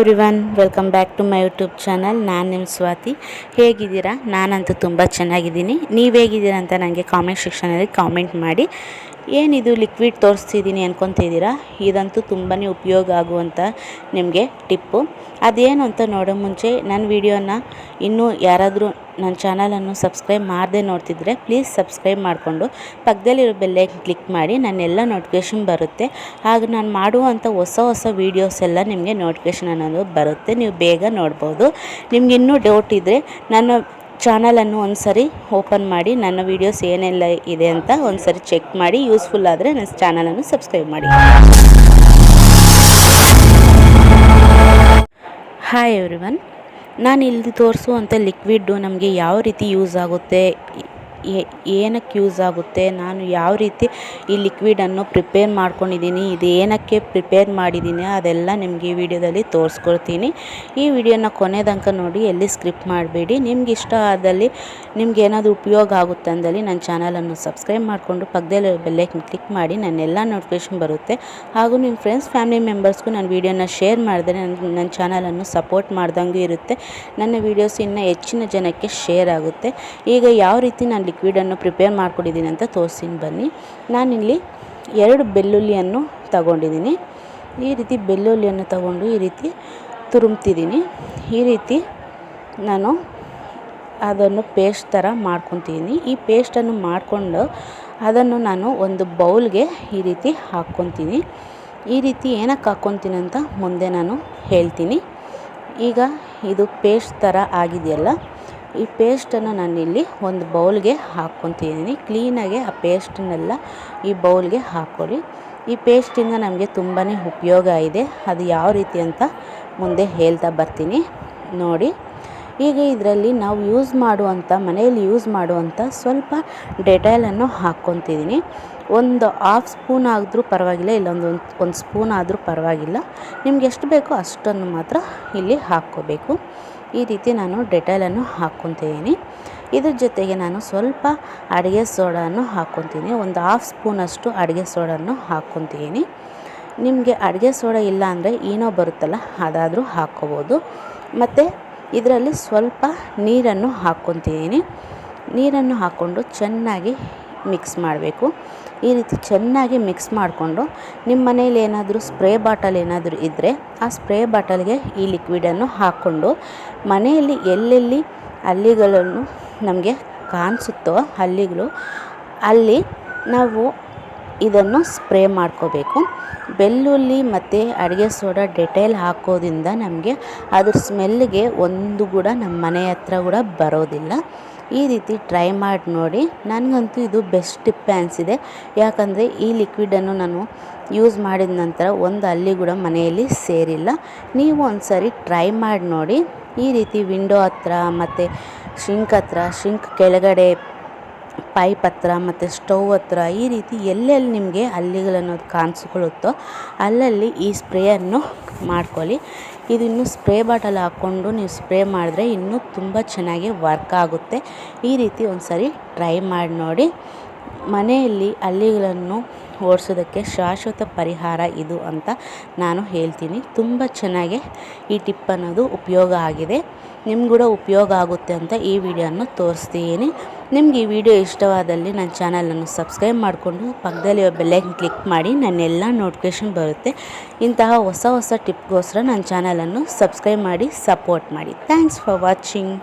Everyone welcome back to my YouTube channel ನಾನು ನಿಮ್ಮ ಸ್ವಾತಿ. ಹೇಗಿದ್ದೀರಾ? ನಾನಂತೂ ತುಂಬ ಚೆನ್ನಾಗಿದ್ದೀನಿ. ನೀವು ಹೇಗಿದ್ದೀರಾ ಅಂತ ನನಗೆ ಕಾಮೆಂಟ್ ಸೆಕ್ಷನಲ್ಲಿ ಕಾಮೆಂಟ್ ಮಾಡಿ. ಏನಿದು ಲಿಕ್ವಿಡ್ ತೋರಿಸ್ತಿದ್ದೀನಿ ಅನ್ಕೊತಿದ್ದೀರಾ ಇದಂತೂ ತುಂಬಾ ಉಪಯೋಗ ಆಗುವಂಥ ನಿಮಗೆ ಟಿಪ್ಪು. ಅದೇನು ಅಂತ ನೋಡೋ ಮುಂಚೆ ನನ್ನ ವಿಡಿಯೋನ ಇನ್ನೂ ಯಾರಾದರೂ ನನ್ನ ಚಾನಲನ್ನು ಸಬ್ಸ್ಕ್ರೈಬ್ ಮಾಡದೆ ನೋಡ್ತಿದ್ರೆ ಪ್ಲೀಸ್ ಸಬ್ಸ್ಕ್ರೈಬ್ ಮಾಡಿಕೊಂಡು ಪಕ್ಕದಲ್ಲಿರೋ ಬೆಲ್ಲೈಕ್ ಕ್ಲಿಕ್ ಮಾಡಿ ನನ್ನೆಲ್ಲ ನೋಟಿಫಿಕೇಷನ್ ಬರುತ್ತೆ. ಆಗ ನಾನು ಮಾಡುವಂಥ ಹೊಸ ಹೊಸ ವೀಡಿಯೋಸ್ ಎಲ್ಲ ನಿಮಗೆ ನೋಟಿಫಿಕೇಷನ್ ಅನ್ನೋದು ಬರುತ್ತೆ. ನೀವು ಬೇಗ ನೋಡ್ಬೋದು. ನಿಮ್ಗೆ ಇನ್ನೂ ಡೌಟ್ ಇದ್ದರೆ ನನ್ನ ಚಾನಲನ್ನು ಒಂದು ಸರಿ ಓಪನ್ ಮಾಡಿ, ನನ್ನ ವೀಡಿಯೋಸ್ ಏನೆಲ್ಲ ಇದೆ ಅಂತ ಒಂದು ಸರಿ ಚೆಕ್ ಮಾಡಿ ಯೂಸ್ಫುಲ್ ಆದರೆ ನನ್ನ ಚಾನಲನ್ನು ಸಬ್ಸ್ಕ್ರೈಬ್ ಮಾಡಿ. ಹಾಯ್ ಎವ್ರಿ ಒನ್ ನಾನು ಇಲ್ಲಿ ತೋರಿಸುವಂಥ ಲಿಕ್ವಿಡ್ಡು ನಮಗೆ ಯಾವ ರೀತಿ ಯೂಸ್ ಆಗುತ್ತೆ ಏನಕ್ಕೆ ಯೂಸ್ ಆಗುತ್ತೆ, ನಾನು ಯಾವ ರೀತಿ ಈ ಲಿಕ್ವಿಡನ್ನು ಪ್ರಿಪೇರ್ ಮಾಡ್ಕೊಂಡಿದ್ದೀನಿ, ಇದು ಏನಕ್ಕೆ ಪ್ರಿಪೇರ್ ಮಾಡಿದ್ದೀನಿ ಅದೆಲ್ಲ ನಿಮಗೆ ಈ ವಿಡಿಯೋದಲ್ಲಿ ತೋರಿಸ್ಕೊಡ್ತೀನಿ. ಈ ವಿಡಿಯೋನ ಕೊನೆ ನೋಡಿ, ಎಲ್ಲಿ ಸ್ಕ್ರಿಪ್ ಮಾಡಬೇಡಿ. ನಿಮ್ಗೆ ಇಷ್ಟ ಆದಲ್ಲಿ, ನಿಮ್ಗೆ ಏನಾದರೂ ಉಪಯೋಗ ಆಗುತ್ತೆ ಅಂದಲ್ಲಿ ನನ್ನ ಚಾನಲನ್ನು ಸಬ್ಸ್ಕ್ರೈಬ್ ಮಾಡಿಕೊಂಡು ಪಕ್ಕದಲ್ಲಿ ಬೆಲ್ಲೈಕನ್ ಕ್ಲಿಕ್ ಮಾಡಿ, ನನ್ನೆಲ್ಲ ನೋಟಿಫಿಕೇಷನ್ ಬರುತ್ತೆ. ಹಾಗೂ ನಿಮ್ಮ ಫ್ರೆಂಡ್ಸ್ ಫ್ಯಾಮಿಲಿ ಮೆಂಬರ್ಸ್ಗೂ ನನ್ನ ವಿಡಿಯೋನ ಶೇರ್ ಮಾಡಿದ್ರೆ ನನ್ನ ನನ್ನ ಚಾನಲನ್ನು ಸಪೋರ್ಟ್ ಮಾಡ್ದಂಗೂ ಇರುತ್ತೆ. ನನ್ನ ವೀಡಿಯೋಸ್ ಇನ್ನೂ ಹೆಚ್ಚಿನ ಜನಕ್ಕೆ ಶೇರ್ ಆಗುತ್ತೆ. ಈಗ ಯಾವ ರೀತಿ ನಾನು ಲಿಕ್ವಿಡನ್ನು ಪ್ರಿಪೇರ್ ಮಾಡ್ಕೊಂಡಿದ್ದೀನಿ ಅಂತ ತೋರಿಸ್ತೀನಿ ಬನ್ನಿ. ನಾನಿಲ್ಲಿ ಎರಡು ಬೆಳ್ಳುಳ್ಳಿಯನ್ನು ತಗೊಂಡಿದ್ದೀನಿ. ಈ ರೀತಿ ಬೆಳ್ಳುಳ್ಳಿಯನ್ನು ತಗೊಂಡು ಈ ರೀತಿ ತುರುಮ್ತಿದ್ದೀನಿ. ಈ ರೀತಿ ನಾನು ಅದನ್ನು ಪೇಸ್ಟ್ ಥರ ಮಾಡ್ಕೊತೀನಿ ಈ ಪೇಸ್ಟನ್ನು ಮಾಡಿಕೊಂಡು ಅದನ್ನು ನಾನು ಒಂದು ಬೌಲ್ಗೆ ಈ ರೀತಿ ಹಾಕ್ಕೊತೀನಿ. ಈ ರೀತಿ ಏನಕ್ಕೆ ಹಾಕ್ಕೊತೀನಿ ಅಂತ ಮುಂದೆ ನಾನು ಹೇಳ್ತೀನಿ. ಈಗ ಇದು ಪೇಸ್ಟ್ ಥರ ಆಗಿದೆಯಲ್ಲ ಈ ಪೇಸ್ಟನ್ನು ನಾನಿಲ್ಲಿ ಒಂದು ಬೌಲ್ಗೆ ಹಾಕ್ಕೊತಿದ್ದೀನಿ. ಕ್ಲೀನಾಗಿ ಆ ಪೇಸ್ಟನ್ನೆಲ್ಲ ಈ ಬೌಲ್ಗೆ ಹಾಕ್ಕೊಳ್ಳಿ. ಈ ಪೇಸ್ಟಿಂದ ನಮಗೆ ತುಂಬಾ ಉಪಯೋಗ ಇದೆ. ಅದು ಯಾವ ರೀತಿ ಅಂತ ಮುಂದೆ ಹೇಳ್ತಾ ಬರ್ತೀನಿ. ನೋಡಿ, ಈಗ ಇದರಲ್ಲಿ ನಾವು ಯೂಸ್ ಮಾಡುವಂಥ, ಮನೆಯಲ್ಲಿ ಯೂಸ್ ಮಾಡುವಂಥ ಸ್ವಲ್ಪ ಡೆಟಾಲನ್ನು ಹಾಕ್ಕೊತಿದ್ದೀನಿ. ಒಂದು ಹಾಫ್ ಸ್ಪೂನ್ ಆದರೂ ಪರವಾಗಿಲ್ಲ ಇಲ್ಲೊಂದು ಒಂದು ಸ್ಪೂನ್ ಆದರೂ ಪರವಾಗಿಲ್ಲ. ನಿಮ್ಗೆ ಎಷ್ಟು ಬೇಕೋ ಅಷ್ಟನ್ನು ಮಾತ್ರ ಇಲ್ಲಿ ಹಾಕ್ಕೋಬೇಕು. ಈ ರೀತಿ ನಾನು ಡೆಟಾಲನ್ನು ಹಾಕ್ಕೊತಿದ್ದೀನಿ ಇದ್ರ ಜೊತೆಗೆ ನಾನು ಸ್ವಲ್ಪ ಅಡುಗೆ ಸೋಡಾನು ಹಾಕ್ಕೊತೀನಿ ಒಂದು ಹಾಫ್ ಸ್ಪೂನಷ್ಟು ಅಡುಗೆ ಸೋಡನ್ನು ಹಾಕ್ಕೊತೀನಿ ನಿಮಗೆ ಅಡುಗೆ ಸೋಡಾ ಇಲ್ಲ ಅಂದರೆ ಏನೋ ಬರುತ್ತಲ್ಲ, ಅದಾದರೂ ಹಾಕ್ಕೋಬೋದು. ಮತ್ತು ಇದರಲ್ಲಿ ಸ್ವಲ್ಪ ನೀರನ್ನು ಹಾಕ್ಕೊತಿದ್ದೀನಿ ನೀರನ್ನು ಹಾಕ್ಕೊಂಡು ಚೆನ್ನಾಗಿ ಮಿಕ್ಸ್ ಮಾಡಬೇಕು. ಈ ರೀತಿ ಚೆನ್ನಾಗಿ ಮಿಕ್ಸ್ ಮಾಡಿಕೊಂಡು ನಿಮ್ಮ ಮನೇಲಿ ಏನಾದರೂ ಸ್ಪ್ರೇ ಬಾಟಲ್ ಏನಾದರೂ ಇದ್ದರೆ ಆ ಸ್ಪ್ರೇ ಬಾಟಲ್ಗೆ ಈ ಲಿಕ್ವಿಡನ್ನು ಹಾಕ್ಕೊಂಡು ಮನೆಯಲ್ಲಿ ಎಲ್ಲೆಲ್ಲಿ ಹಲ್ಲಿಗಳನ್ನು ನಮಗೆ ಕಾಣಿಸುತ್ತೋ ಹಲ್ಲಿಗಳು, ಅಲ್ಲಿ ನಾವು ಇದನ್ನು ಸ್ಪ್ರೇ ಮಾಡ್ಕೋಬೇಕು. ಬೆಳ್ಳುಳ್ಳಿ ಮತ್ತು ಅಡುಗೆ ಸೋಡಾ ಡೆಟೇಲ್ ಹಾಕೋದ್ರಿಂದ ನಮಗೆ ಅದ್ರ ಸ್ಮೆಲ್ಗೆ ಒಂದು ಕೂಡ ನಮ್ಮ ಮನೆ ಹತ್ರ ಕೂಡ ಬರೋದಿಲ್ಲ. ಈ ರೀತಿ ಟ್ರೈ ಮಾಡಿ ನೋಡಿ. ನನಗಂತೂ ಇದು ಬೆಸ್ಟ್ ಟಿಪ್ ಅನಿಸಿದೆ. ಯಾಕಂದರೆ ಈ ಲಿಕ್ವಿಡನ್ನು ನಾನು ಯೂಸ್ ಮಾಡಿದ ನಂತರ ಒಂದು ಅಲ್ಲಿ ಕೂಡ ಮನೆಯಲ್ಲಿ ಸೇರಿಲ್ಲ. ನೀವು ಒಂದು ಸರಿ ಟ್ರೈ ಮಾಡಿ ನೋಡಿ. ಈ ರೀತಿ ವಿಂಡೋ ಹತ್ರ ಮತ್ತು ಶಿಂಕ್ ಹತ್ರ ಶಿಂಕ್ ಕೆಳಗಡೆ ಪೈಪ್ ಹತ್ರ ಮತ್ತು ಸ್ಟವ್ ಹತ್ರ ಈ ರೀತಿ ಎಲ್ಲೆಲ್ಲಿ ನಿಮಗೆ ಹಲ್ಲಿಗಳನ್ನೋದು ಕಾಣಿಸ್ಕೊಳ್ಳುತ್ತೋ ಅಲ್ಲಲ್ಲಿ ಈ ಸ್ಪ್ರೇಯನ್ನು ಮಾಡ್ಕೊಳ್ಳಿ. ಇದು ಇನ್ನೂ ಸ್ಪ್ರೇ ಬಾಟಲ್ ಹಾಕ್ಕೊಂಡು ನೀವು ಸ್ಪ್ರೇ ಮಾಡಿದ್ರೆ ಇನ್ನೂ ತುಂಬ ಚೆನ್ನಾಗಿ ವರ್ಕ್ ಆಗುತ್ತೆ. ಈ ರೀತಿ ಒಂದು ಸರಿ ಟ್ರೈ ಮಾಡಿ ನೋಡಿ. ಮನೆಯಲ್ಲಿ ಹಳ್ಳಿಗಳನ್ನು ಓಡಿಸೋದಕ್ಕೆ ಶಾಶ್ವತ ಪರಿಹಾರ ಇದು ಅಂತ ನಾನು ಹೇಳ್ತೀನಿ. ತುಂಬ ಚೆನ್ನಾಗಿ ಈ ಟಿಪ್ ಅನ್ನೋದು ಉಪಯೋಗ ಆಗಿದೆ. ನಿಮ್ಗೆ ಕೂಡ ಉಪಯೋಗ ಆಗುತ್ತೆ ಅಂತ ಈ ವಿಡಿಯೋನ ತೋರಿಸ್ತೀನಿ. ನಿಮ್ಗೆ ಈ ವಿಡಿಯೋ ಇಷ್ಟವಾದಲ್ಲಿ ನನ್ನ ಚಾನಲನ್ನು ಸಬ್ಸ್ಕ್ರೈಬ್ ಮಾಡಿಕೊಂಡು ಪಕ್ಕದಲ್ಲಿ ಬೆಲ್ಲೈಕನ್ ಕ್ಲಿಕ್ ಮಾಡಿ ನನ್ನೆಲ್ಲ ನೋಟಿಫಿಕೇಷನ್ ಬರುತ್ತೆ. ಇಂತಹ ಹೊಸ ಹೊಸ ಟಿಪ್ಗೋಸ್ಕರ ನನ್ನ ಚಾನಲನ್ನು ಸಬ್ಸ್ಕ್ರೈಬ್ ಮಾಡಿ, ಸಪೋರ್ಟ್ ಮಾಡಿ. Thanks for watching.